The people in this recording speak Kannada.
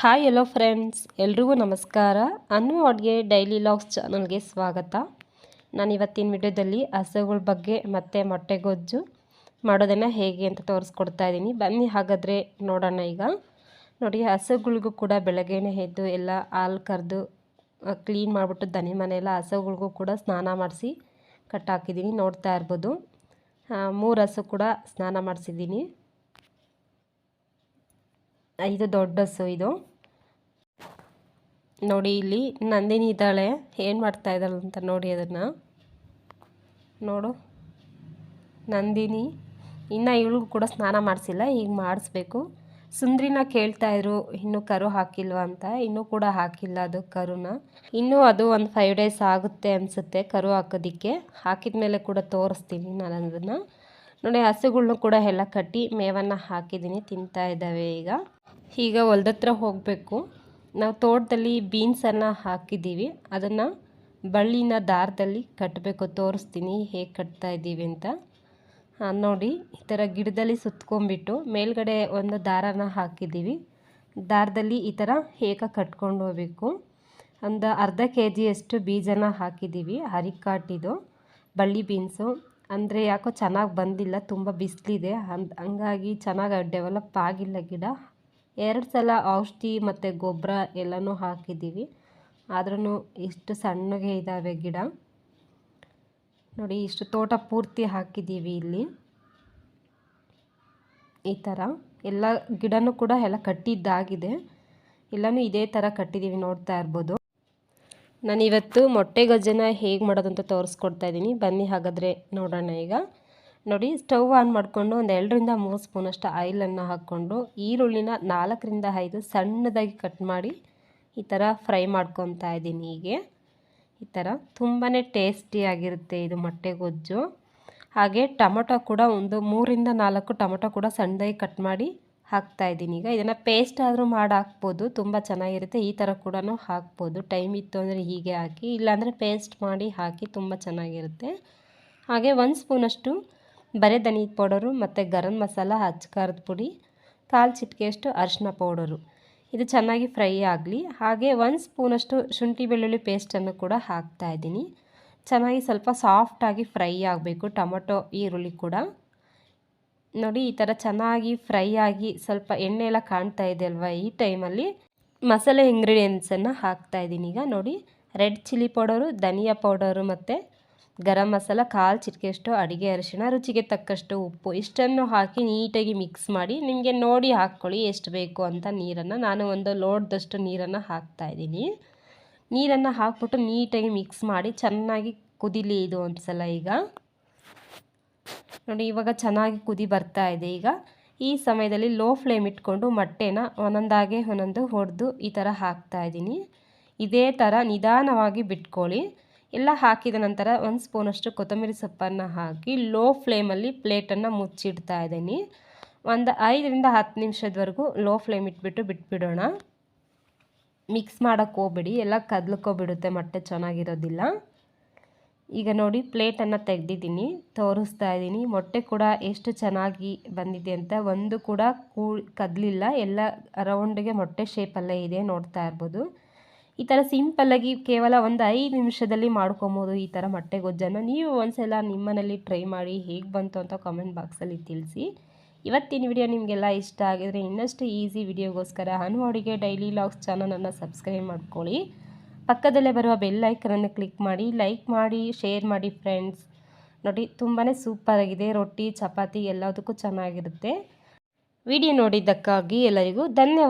ಹಾಯ್ ಎಲ್ಲೋ ಫ್ರೆಂಡ್ಸ್ ಎಲ್ರಿಗೂ ನಮಸ್ಕಾರ. ಅನ್ನು ಅಡುಗೆ ಡೈಲಿ ಲಾಗ್ಸ್ ಚಾನಲ್ಗೆ ಸ್ವಾಗತ. ನಾನು ಇವತ್ತಿನ ವಿಡಿಯೋದಲ್ಲಿ ಹಸುಗಳ ಬಗ್ಗೆ ಮತ್ತು ಮೊಟ್ಟೆಗೊಜ್ಜು ಮಾಡೋದನ್ನು ಹೇಗೆ ಅಂತ ತೋರಿಸ್ಕೊಡ್ತಾ ಇದ್ದೀನಿ ಬನ್ನಿ ಹಾಗಾದರೆ ನೋಡೋಣ ಈಗ. ನೋಡಿ, ಹಸುಗಳಿಗೂ ಕೂಡ ಬೆಳಗ್ಗೆನೇ ಎದ್ದು ಎಲ್ಲ ಹಾಲು ಕರೆದು ಕ್ಲೀನ್ ಮಾಡಿಬಿಟ್ಟು ದನಿ ಮನೆಯೆಲ್ಲ ಹಸುಗಳಿಗೂ ಕೂಡ ಸ್ನಾನ ಮಾಡಿಸಿ ಕಟ್ಟಾಕಿದ್ದೀನಿ ನೋಡ್ತಾ ಇರ್ಬೋದು. ಮೂರು ಹಸು ಕೂಡ ಸ್ನಾನ ಮಾಡಿಸಿದ್ದೀನಿ ಇದು ದೊಡ್ಡ ಹಸು ಇದು. ನೋಡಿ ಇಲ್ಲಿ ನಂದಿನಿ ಇದ್ದಾಳೆ. ಏನು ಮಾಡ್ತಾ ಇದ್ದಾಳೆ ಅಂತ ನೋಡಿ ಅದನ್ನು. ನೋಡು. ನಂದಿನಿ. ಇನ್ನು ಇವಳಿಗೂ ಕೂಡ ಸ್ನಾನ ಮಾಡಿಸಿಲ್ಲ ಈಗ ಮಾಡಿಸ್ಬೇಕು. ಸುಂದ್ರಿನ ಕೇಳ್ತಾಯಿದ್ರು ಇನ್ನೂ ಕರು ಹಾಕಿಲ್ವ ಅಂತ. ಇನ್ನೂ ಕೂಡ ಹಾಕಿಲ್ಲ ಅದು ಕರುನ. ಇನ್ನೂ ಅದು ಒಂದು ಫೈವ್ ಡೇಸ್ ಆಗುತ್ತೆ ಅನಿಸುತ್ತೆ ಕರು ಹಾಕೋದಕ್ಕೆ. ಹಾಕಿದ ಮೇಲೆ ಕೂಡ ತೋರಿಸ್ತೀನಿ ನಾನು ಅದನ್ನು. ನೋಡಿ ಹಸುಗಳನ್ನೂ ಕೂಡ ಎಲ್ಲ ಕಟ್ಟಿ ಮೇವನ್ನು ಹಾಕಿದ್ದೀನಿ, ತಿಂತಾ ಇದ್ದಾವೆ ಈಗ. ಈಗ ಹೊಲ್ದತ್ರ ಹೋಗಬೇಕು. ನಾವು ತೋಟದಲ್ಲಿ ಬೀನ್ಸನ್ನು ಹಾಕಿದ್ದೀವಿ. ಅದನ್ನು ಬಳ್ಳಿನ ದಾರದಲ್ಲಿ ಕಟ್ಟಬೇಕು ತೋರಿಸ್ತೀನಿ ಹೇಗೆ ಕಟ್ತಾ ಇದ್ದೀವಿ ಅಂತ. ನೋಡಿ, ಈ ಥರ ಗಿಡದಲ್ಲಿ ಸುತ್ಕೊಂಡ್ಬಿಟ್ಟು ಮೇಲ್ಗಡೆ ಒಂದು ದಾರನ ಹಾಕಿದ್ದೀವಿ. ದಾರದಲ್ಲಿ ಈ ಥರ ಹೇಗೆ ಕಟ್ಕೊಂಡು ಹೋಗಬೇಕು. ಒಂದು ಅರ್ಧ ಕೆ ಜಿಯಷ್ಟು ಬೀಜನ ಹಾಕಿದ್ದೀವಿ. ಹರಿಕಾಟಿದು ಬಳ್ಳಿ ಬೀನ್ಸು. ಅಂದರೆ ಯಾಕೋ ಚೆನ್ನಾಗಿ ಬಂದಿಲ್ಲ, ತುಂಬ ಬಿಸಿಲಿದೆ. ಹಂಗಾಗಿ ಚೆನ್ನಾಗಿ ಡೆವಲಪ್ ಆಗಿಲ್ಲ ಗಿಡ. ಎರಡು ಸಲ ಔಷಧಿ ಮತ್ತು ಗೊಬ್ಬರ ಎಲ್ಲನೂ ಹಾಕಿದ್ದೀವಿ. ಆದ್ರೂ ಇಷ್ಟು ಸಣ್ಣಗೆ ಇದ್ದಾವೆ ಗಿಡ. ನೋಡಿ, ಇಷ್ಟು ತೋಟ ಪೂರ್ತಿ ಹಾಕಿದ್ದೀವಿ ಇಲ್ಲಿ. ಈ ಥರ. ಎಲ್ಲ ಗಿಡನೂ ಕೂಡ ಎಲ್ಲ ಕಟ್ಟಿದ್ದಾಗಿದೆ. ಎಲ್ಲನೂ ಇದೇ ಥರ ಕಟ್ಟಿದ್ದೀವಿ ನೋಡ್ತಾ ಇರ್ಬೋದು. ನಾನಿವತ್ತು ಮೊಟ್ಟೆ ಗಜ್ಜನ ಹೇಗೆ ಮಾಡೋದಂತ ತೋರಿಸ್ಕೊಡ್ತಾ ಇದ್ದೀನಿ. ಬನ್ನಿ ಹಾಗಾದರೆ ನೋಡೋಣ ಈಗ. ನೋಡಿ, ಸ್ಟವ್ ಆನ್ ಮಾಡಿಕೊಂಡು ಒಂದು ಎರಡರಿಂದ ಮೂರು ಸ್ಪೂನಷ್ಟು ಆಯಿಲನ್ನು ಹಾಕ್ಕೊಂಡು ಈರುಳ್ಳಿನ ನಾಲ್ಕರಿಂದ ಐದು ಸಣ್ಣದಾಗಿ ಕಟ್ ಮಾಡಿ ಈ ಥರ ಫ್ರೈ ಮಾಡ್ಕೊತಾ ಇದ್ದೀನಿ ಹೀಗೆ. ಈ ಥರ ತುಂಬಾ ಟೇಸ್ಟಿಯಾಗಿರುತ್ತೆ ಇದು ಮೊಟ್ಟೆ ಗೊಜ್ಜು. ಹಾಗೆ ಟೊಮೊಟೊ ಕೂಡ ಒಂದು ಮೂರಿಂದ ನಾಲ್ಕು ಟೊಮೊಟೊ ಕೂಡ ಸಣ್ಣದಾಗಿ ಕಟ್ ಮಾಡಿ ಹಾಕ್ತಾ ಇದ್ದೀನಿ. ಈಗ ಇದನ್ನು ಪೇಸ್ಟ್ ಆದರೂ ಮಾಡಿ ಹಾಕ್ಬೋದು, ತುಂಬ ಚೆನ್ನಾಗಿರುತ್ತೆ. ಈ ಥರ ಕೂಡ ಹಾಕ್ಬೋದು. ಟೈಮ್ ಇತ್ತು ಅಂದರೆ ಹೀಗೆ ಹಾಕಿ, ಇಲ್ಲಾಂದರೆ ಪೇಸ್ಟ್ ಮಾಡಿ ಹಾಕಿ ತುಂಬ ಚೆನ್ನಾಗಿರುತ್ತೆ. ಹಾಗೆ ಒಂದು ಸ್ಪೂನಷ್ಟು ಬರೇ ಧನಿಯದ ಪೌಡರು ಮತ್ತು ಗರಂ ಮಸಾಲ ಖಾರದ ಪುಡಿ, ಕಾಲು ಚಿಟಿಕೆಯಷ್ಟು ಅರಿಶಿನ ಪೌಡರು. ಇದು ಚೆನ್ನಾಗಿ ಫ್ರೈ ಆಗಲಿ. ಹಾಗೆ ಒಂದು ಸ್ಪೂನಷ್ಟು ಶುಂಠಿ ಬೆಳ್ಳುಳ್ಳಿ ಪೇಸ್ಟನ್ನು ಕೂಡ ಹಾಕ್ತಾ ಇದ್ದೀನಿ. ಚೆನ್ನಾಗಿ ಸ್ವಲ್ಪ ಸಾಫ್ಟಾಗಿ ಫ್ರೈ ಆಗಬೇಕು, ಟೊಮೊಟೊ, ಈರುಳ್ಳಿ ಕೂಡ. ನೋಡಿ, ಈ ಥರ ಚೆನ್ನಾಗಿ ಫ್ರೈ ಆಗಿ ಸ್ವಲ್ಪ ಎಣ್ಣೆ ಎಲ್ಲ ಕಾಣ್ತಾ ಇದೆ ಅಲ್ವಾ ಈ ಟೈಮಲ್ಲಿ? ಮಸಾಲೆ ಇಂಗ್ರೀಡಿಯೆಂಟ್ಸನ್ನು ಹಾಕ್ತಾ ಇದ್ದೀನಿ ಈಗ. ನೋಡಿ, ರೆಡ್ ಚಿಲ್ಲಿ ಪೌಡರು, ಧನಿಯಾ ಪೌಡರು ಮತ್ತು ಗರಂ ಮಸಾಲ, ಕಾಲು ಚಿಟಿಕೆಯಷ್ಟು ಅಡುಗೆ ಅರಿಶಿಣ, ರುಚಿಗೆ ತಕ್ಕಷ್ಟು ಉಪ್ಪು, ಇಷ್ಟನ್ನು ಹಾಕಿ ನೀಟಾಗಿ ಮಿಕ್ಸ್ ಮಾಡಿ ನಿಮಗೆ ನೋಡಿ ಹಾಕ್ಕೊಳ್ಳಿ ಎಷ್ಟು ಬೇಕು ಅಂತ ನೀರನ್ನು. ನಾನು ಒಂದು ಲೋಡ್ದಷ್ಟು ನೀರನ್ನು ಹಾಕ್ತಾ ಇದ್ದೀನಿ. ನೀರನ್ನು ಹಾಕ್ಬಿಟ್ಟು ನೀಟಾಗಿ ಮಿಕ್ಸ್ ಮಾಡಿ ಚೆನ್ನಾಗಿ ಕುದಿಲಿ ಇದು ಒಂದು ಸಲ ಈಗ. ನೋಡಿ ಇವಾಗ ಚೆನ್ನಾಗಿ ಕುದಿ ಬರ್ತಾ ಇದೆ ಈಗ. ಈ ಸಮಯದಲ್ಲಿ ಲೋ ಫ್ಲೇಮ್ ಇಟ್ಕೊಂಡು ಮೊಟ್ಟೆನ ಒಂದೊಂದಾಗೆ ಒಂದೊಂದು ಹೊಡೆದು ಈ ಥರ ಹಾಕ್ತಾ ಇದ್ದೀನಿ. ಇದೇ ಥರ ನಿಧಾನವಾಗಿ ಬಿಟ್ಕೊಳ್ಳಿ. ಎಲ್ಲ ಹಾಕಿದ ನಂತರ ಒಂದು ಸ್ಪೂನಷ್ಟು ಕೊತ್ತಂಬರಿ ಸೊಪ್ಪನ್ನು ಹಾಕಿ ಲೋ ಫ್ಲೇಮಲ್ಲಿ ಪ್ಲೇಟನ್ನು ಮುಚ್ಚಿಡ್ತಾ ಇದ್ದೀನಿ. ಒಂದು ಐದರಿಂದ ಹತ್ತು ನಿಮಿಷದವರೆಗೂ ಲೋ ಫ್ಲೇಮ್ ಇಟ್ಬಿಟ್ಟು ಬಿಟ್ಬಿಡೋಣ. ಮಿಕ್ಸ್ ಮಾಡೋಕ್ಕೆ ಹೋಗ್ಬಿಡಿ, ಎಲ್ಲ ಕದ್ಲಕ್ಕೋಗ್ಬಿಡುತ್ತೆ ಮೊಟ್ಟೆ ಚೆನ್ನಾಗಿರೋದಿಲ್ಲ. ಈಗ ನೋಡಿ ಪ್ಲೇಟನ್ನು ತೆಗೆದಿದ್ದೀನಿ, ತೋರಿಸ್ತಾ ಇದ್ದೀನಿ. ಮೊಟ್ಟೆ ಕೂಡ ಎಷ್ಟು ಚೆನ್ನಾಗಿ ಬಂದಿದೆ ಅಂತ. ಒಂದು ಕೂಡ ಕೂ ಕದಲಿಲ್ಲ, ಎಲ್ಲ ರೌಂಡಿಗೆ ಮೊಟ್ಟೆ ಶೇಪಲ್ಲೇ ಇದೆ ನೋಡ್ತಾ ಇರ್ಬೋದು. ಈ ಥರ ಸಿಂಪಲ್ಲಾಗಿ ಕೇವಲ ಒಂದು ಐದು ನಿಮಿಷದಲ್ಲಿ ಮಾಡ್ಕೊಬೋದು ಈ ಥರ ಮೊಟ್ಟೆ ಗೊಜ್ಜನ್ನು. ನೀವು ಒಂದ್ಸಲ ನಿಮ್ಮನೇಲಿ ಟ್ರೈ ಮಾಡಿ ಹೇಗೆ ಬಂತು ಅಂತ ಕಾಮೆಂಟ್ ಬಾಕ್ಸಲ್ಲಿ ತಿಳಿಸಿ. ಇವತ್ತಿನ ವಿಡಿಯೋ ನಿಮಗೆಲ್ಲ ಇಷ್ಟ ಆಗಿದರೆ ಇನ್ನಷ್ಟು ಈಸಿ ವಿಡಿಯೋಗೋಸ್ಕರ ಅನುವಾಡಿಗೆ ಡೈಲಿ ಲಾಗ್ಸ್ ಚಾನಲನ್ನು ಸಬ್ಸ್ಕ್ರೈಬ್ ಮಾಡ್ಕೊಳ್ಳಿ. ಪಕ್ಕದಲ್ಲೇ ಬರುವ ಬೆಲ್ ಐಕನನ್ನು ಕ್ಲಿಕ್ ಮಾಡಿ ಲೈಕ್ ಮಾಡಿ ಶೇರ್ ಮಾಡಿ ಫ್ರೆಂಡ್ಸ್ ನೋಡಿ ತುಂಬಾ ಸೂಪರಾಗಿದೆ ರೊಟ್ಟಿ, ಚಪಾತಿ ಎಲ್ಲದಕ್ಕೂ ಚೆನ್ನಾಗಿರುತ್ತೆ. ವಿಡಿಯೋ ನೋಡಿದ್ದಕ್ಕಾಗಿ ಎಲ್ಲರಿಗೂ ಧನ್ಯವಾದ.